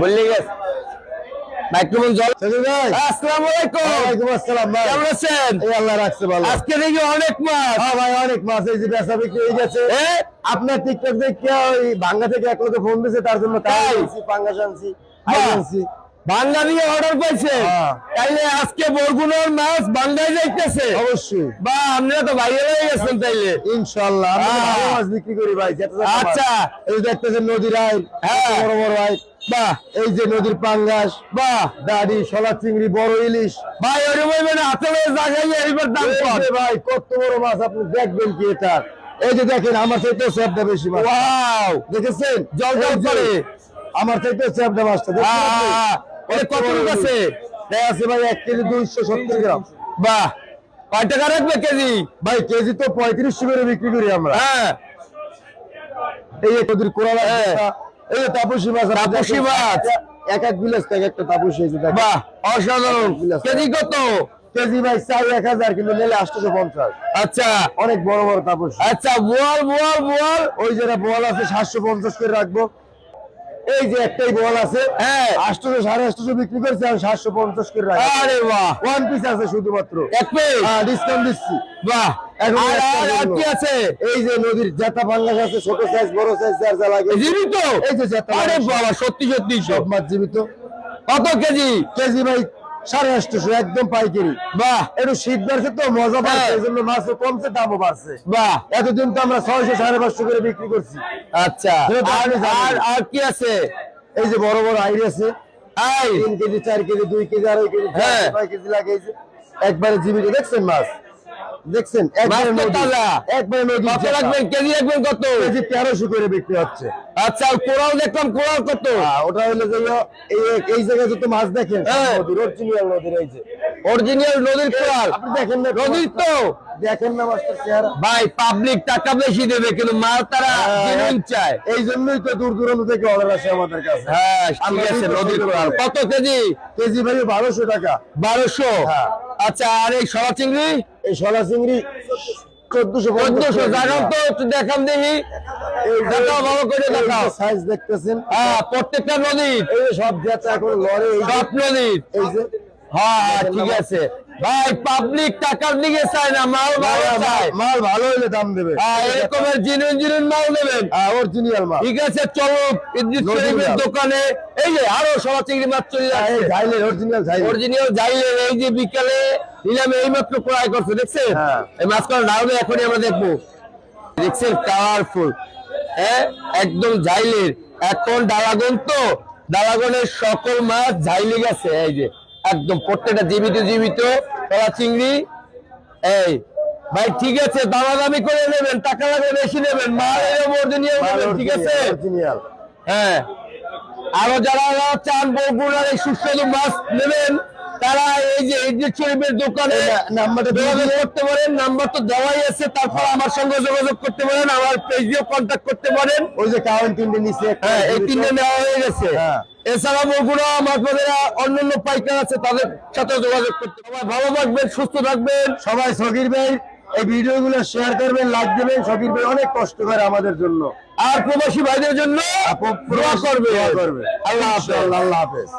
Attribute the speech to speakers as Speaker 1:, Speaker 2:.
Speaker 1: বললি গেছ মাইক্রোফোন জল। আসসালামু আলাইকুম
Speaker 2: ওয়ালাইকুম আসসালাম ভাই।
Speaker 1: কেমন আছেন?
Speaker 2: এই আল্লাহ রাখছে ভালো।
Speaker 1: আজকে দেখি অনেক মাছ।
Speaker 2: হ্যাঁ ভাই অনেক মাছ। এই যে বেচা বিক্রি হয়ে গেছে। আপনার টিকটক দেখে ওই ভাঙ্গা থেকে এক লোকে ফোন দিয়েছে তার জন্য
Speaker 1: তাই?
Speaker 2: তাই আনছি। পাঙ্গাস
Speaker 1: বাহ।
Speaker 2: আনছি
Speaker 1: বাংলা দিয়ে অর্ডার পাইছে
Speaker 2: হ্যাঁ।
Speaker 1: তাইলে আজকে বরগুনার মাছ বাংলায় যাইতেছে
Speaker 2: অবশ্যই
Speaker 1: বা আমরা তো বাইরে হয়ে গেছেন তাইলে
Speaker 2: ইনশাআল্লাহ আমরা তো
Speaker 1: আহ।
Speaker 2: ভালো মাছ বিক্রি করি ভাই যেটা যেটা মাছ।
Speaker 1: আচ্ছা।
Speaker 2: এই যে দেখতেছেন নদীর আইল। বড় বড় আইল
Speaker 1: বাহ
Speaker 2: এই যে নদীর পাঙ্গাস
Speaker 1: বাহ
Speaker 2: দাড়ি শলা চিংড়ি বড় ইলিশ
Speaker 1: ভাই মানে হাতে এইবার দাম
Speaker 2: ভাই কত বড় মাছ আপনি দেখবেন কি এটা এই যে দেখেন আমার স্যাপটা বেশি দেখেছেন
Speaker 1: জল জল করে।
Speaker 2: আমার চাইতে স্যাপটা মাছটা দেখছেন
Speaker 1: কত আছে?
Speaker 2: আছে ভাই এক কেজি দুইশো সত্তর গ্রাম।
Speaker 1: বাহ কয় টাকা রাখবে কেজি?
Speaker 2: ভাই কেজি তো পঁয়ত্রিশশো করে বিক্রি করি আমরা।
Speaker 1: হ্যাঁ।
Speaker 2: এই কোরালা
Speaker 1: হ্যাঁ।
Speaker 2: এই তাপসী মাছ
Speaker 1: তাপসী মাছ।
Speaker 2: এক এক থেকে একটা তাপসী
Speaker 1: বাহ অসাধারণ। কেজি কত?
Speaker 2: কেজি ভাই চাই এক হাজার কিন্তু নিলে আটশোশো পঞ্চাশ
Speaker 1: আচ্ছা।
Speaker 2: অনেক বড় বড় তাপসী।
Speaker 1: আচ্ছা বোয়াল বোয়াল বোয়াল।
Speaker 2: ওই যেটা বল আছে সাতশো পঞ্চাশ করে রাখব। এই যে একটাই বল আছে
Speaker 1: হ্যাঁ।
Speaker 2: আটশোশো সাড়ে আটশো বিক্রি করছে সাতশো পঞ্চাশ করে
Speaker 1: আরে বাহ।
Speaker 2: ওয়ান পিস আছে শুধুমাত্র।
Speaker 1: এক পিস
Speaker 2: ডিসকাউন্ট দিচ্ছি।
Speaker 1: বাহ। কি আছে?
Speaker 2: এই যে নদীর জেতা বাংলাদেশ আছে ছোট সাইজ বড় সাইজ যার যা লাগে।
Speaker 1: জীবিত?
Speaker 2: এই যে জেতা
Speaker 1: আরে বাবা সত্যি সত্যি।
Speaker 2: সব মাছ জীবিত।
Speaker 1: কত কেজি?
Speaker 2: কেজি ভাই সাড়ে আটশো একদম পাইকারি।
Speaker 1: বাহ।
Speaker 2: একটু শীত বাড়ছে তো মজা পাচ্ছে
Speaker 1: হ্যাঁ।
Speaker 2: এই জন্য মাছও কমছে দামও বাড়ছে।
Speaker 1: বাহ।
Speaker 2: এতদিন তো আমরা ছয়শো সাড়ে পাঁচশো করে বিক্রি করছি।
Speaker 1: আচ্ছা। আর আর কি আছে?
Speaker 2: এই যে বড় বড় আইড় আছে। তিন কেজি চার কেজি দুই কেজি আড়াই কেজি
Speaker 1: হ্যাঁ।
Speaker 2: কেজি লাগাইছে একবারে জীবিত দেখছেন মাছ? দেখছেন? একবারে নদী।
Speaker 1: তাজা।
Speaker 2: একবারে নদী।
Speaker 1: কত রাখবেন কেজি রাখবেন কত?
Speaker 2: কেজি তেরোশো করে বিক্রি হচ্ছে।
Speaker 1: আচ্ছা কোরাল দেখলাম কোরাল কত?
Speaker 2: ওটা হলো যে এই এই জায়গায় যত মাছ দেখেন। নদীর অরিজিনাল নদীর এই যে।
Speaker 1: অরিজিনাল নদীর কোরাল।
Speaker 2: আপনি দেখেন না
Speaker 1: নদীর তো।
Speaker 2: দেখেন না মাছটার চেহারা
Speaker 1: ভাই পাবলিক টাকা বেশি দেবে কিন্তু মাল তারা
Speaker 2: হ্যাঁ।
Speaker 1: জেনুইন চায়।
Speaker 2: এই জন্যই তো দূর দূরান্ত থেকে অর্ডার আসে আমাদের কাছে।
Speaker 1: হ্যাঁ ঠিক আছে নদীর কোরাল। কত কেজি?
Speaker 2: কেজি ভাই বারোশো টাকা।
Speaker 1: বারোশো?
Speaker 2: হ্যাঁ।
Speaker 1: আচ্ছা আর এই সরা চিংড়ি?
Speaker 2: এই চিংড়ি চোদ্দশো
Speaker 1: চোদ্দশো দেখান তো একটু দেখান দেখি। দেখাও ভালো করে দেখাও।
Speaker 2: সাইজ দেখতেছেন?
Speaker 1: হ্যাঁ প্রত্যেকটা নদীর।
Speaker 2: এই সব এখন লড়ে
Speaker 1: নদীর।
Speaker 2: এই যে।
Speaker 1: হ্যাঁ হ্যাঁ, ঠিক আছে। ভাই পাবলিক টাকার দিকে চায় না মাল ভালো চায়।
Speaker 2: মাল ভালো হইলে দাম দেবে।
Speaker 1: হ্যাঁ এরকমের জিনুন জিনুন মাল দেবেন।
Speaker 2: অরিজিনাল মাল।
Speaker 1: ঠিক আছে চলো ইদ্রিস শরীফের দোকানে। এই যে আরও সরা চিংড়ি মাছ চলে যাচ্ছে।
Speaker 2: ঝাইলের অরিজিনাল ঝাইলের।
Speaker 1: অরিজিনাল যাইলে এই যে বিকালে নিলামে এই মাত্র ক্রয় করছে দেখছেন?
Speaker 2: হ্যাঁ।
Speaker 1: এই মাছগুলো ডাউনে এখনই আমরা দেখব। দেখছেন কালারফুল হ্যাঁ একদম ঝাইলের। এখন ডালাগন তো ডালাগনের সকল মাছ ঝাইলে গেছে এই যে। একদম প্রত্যেকটা জীবিত জীবিত কলা চিংড়ি এই ভাই ঠিক আছে দামাদামি করে নেবেন টাকা লাগবে বেশি নেবেন ঠিক আছে? হ্যাঁ আরও যারা চান বগুড়ার এই সুস্বাদু মাছ নেবেন যে ইদ্রিস শরীফের দোকানে
Speaker 2: নাম্বারটা
Speaker 1: যোগাযোগ করতে পারেন নাম্বার তো দেওয়াই আছে তারপর আমার সঙ্গে যোগাযোগ করতে পারেন আমার পেজেও কন্ট্যাক্ট করতে পারেন।
Speaker 2: ওই যে কাউন্ট তিনটে নিচে
Speaker 1: হ্যাঁ এই তিনটে নেওয়া হয়ে গেছে।
Speaker 2: হ্যাঁ।
Speaker 1: এছাড়া বগুড়া মাছ অন্যান্য পাইকার আছে তাদের সাথে যোগাযোগ করতে সবাই ভালো থাকবেন সুস্থ থাকবেন।
Speaker 2: সবাই সকির ভাই এই ভিডিও গুলো শেয়ার করবেন লাইক দেবেন। সকির ভাই অনেক কষ্ট করে আমাদের জন্য।
Speaker 1: আর প্রবাসী ভাইদের জন্য করবে আল্লাহ হাফেজ।
Speaker 2: আল্লাহ হাফেজ।